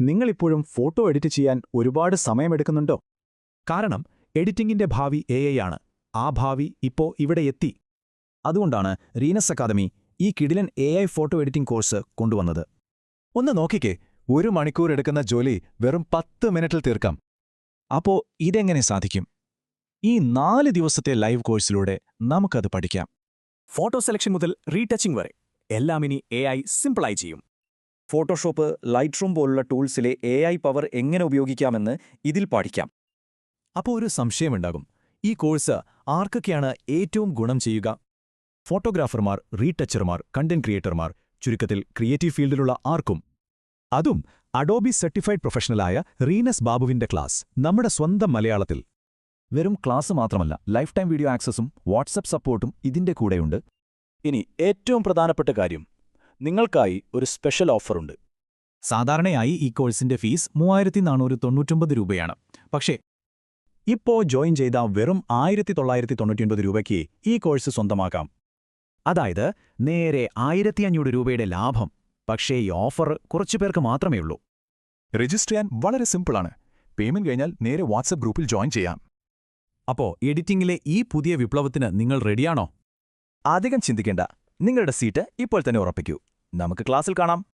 നിങ്ങളിപ്പോഴും photo edit ചെയ്യാൻ ഒരുപാട് സമയമെടുക്കുന്നുണ്ടോ? കാരണം എഡിറ്റിംഗിന്റെ ഭാവി എ ആണ്. ആ ഭാവി ഇപ്പോ ഇവിടെ എത്തി. അതുകൊണ്ടാണ് റീനസ് അക്കാദമി ഈ കിടിലൻ എ ഫോട്ടോ എഡിറ്റിംഗ് കോഴ്സ് കൊണ്ടുവന്നത്. ഒന്ന് നോക്കിക്കേ ഒരു മണിക്കൂർ എടുക്കുന്ന ജോലി വെറും പത്ത് മിനിറ്റിൽ തീർക്കാം. അപ്പോ ഇതെങ്ങനെ സാധിക്കും? ഈ നാല് ദിവസത്തെ ലൈവ് കോഴ്സിലൂടെ നമുക്കത് പഠിക്കാം. ഫോട്ടോ സെലക്ഷൻ മുതൽ റീടച്ചിംഗ് വരെ. എല്ലാം ഇനി എ ഐ സിമ്പിളായി ചെയ്യും. ഫോട്ടോഷോപ്പ് ലൈറ്റ് റൂം പോലുള്ള ടൂൾസിലെ എ ഐ പവർ എങ്ങനെ ഉപയോഗിക്കാമെന്ന് ഇതിൽ പഠിക്കാം. അപ്പോൾ ഒരു സംശയമുണ്ടാകും ഈ കോഴ്സ് ആർക്കൊക്കെയാണ് ഏറ്റവും ഗുണം ചെയ്യുക? ഫോട്ടോഗ്രാഫർമാർ റീടച്ചർമാർ കണ്ടന്റ് ക്രിയേറ്റർമാർ ചുരുക്കത്തിൽ ക്രിയേറ്റീവ് ഫീൽഡിലുള്ള ആർക്കും? അതും അഡോബി സർട്ടിഫൈഡ് പ്രൊഫഷണലായ റീനസ് ബാബുവിന്റെ ക്ലാസ് നമ്മുടെ സ്വന്തം മലയാളത്തിൽ. വെറും ക്ലാസ് മാത്രമല്ല ലൈഫ് ടൈം വീഡിയോ ആക്സസും വാട്സപ്പ് സപ്പോർട്ടും ഇതിന്റെ കൂടെയുണ്ട്. ഇനി ഏറ്റവും പ്രധാനപ്പെട്ട കാര്യം നിങ്ങൾക്കായി ഒരു സ്പെഷ്യൽ ഓഫറുണ്ട്. സാധാരണയായി ഈ കോഴ്സിന്റെ ഫീസ് മൂവായിരത്തി നാനൂറ് തൊണ്ണൂറ്റൊമ്പത് രൂപയാണ്. പക്ഷേ ഇപ്പോൾ ജോയിൻ ചെയ്ത വെറും ആയിരത്തി തൊള്ളായിരത്തി തൊണ്ണൂറ്റിയൊൻപത് രൂപയ്ക്ക് ഈ കോഴ്സ് സ്വന്തമാക്കാം. അതായത് നേരെ ആയിരത്തി അഞ്ഞൂറ് രൂപയുടെ ലാഭം. പക്ഷേ ഈ ഓഫർ കുറച്ചു പേർക്ക് മാത്രമേ ഉള്ളൂ. രജിസ്റ്റർ ചെയ്യാൻ വളരെ സിമ്പിളാണ്. പേയ്മെന്റ് കഴിഞ്ഞാൽ നേരെ വാട്സപ്പ് ഗ്രൂപ്പിൽ ജോയിൻ ചെയ്യാം. അപ്പോ എഡിറ്റിംഗിലെ ഈ പുതിയ വിപ്ലവത്തിന് നിങ്ങൾ റെഡിയാണോ? അധികം ചിന്തിക്കേണ്ട. നിങ്ങളുടെ സീറ്റ് ഇപ്പോൾ തന്നെ ഉറപ്പിക്കൂ. നമുക്ക് ക്ലാസ്സിൽ കാണാം.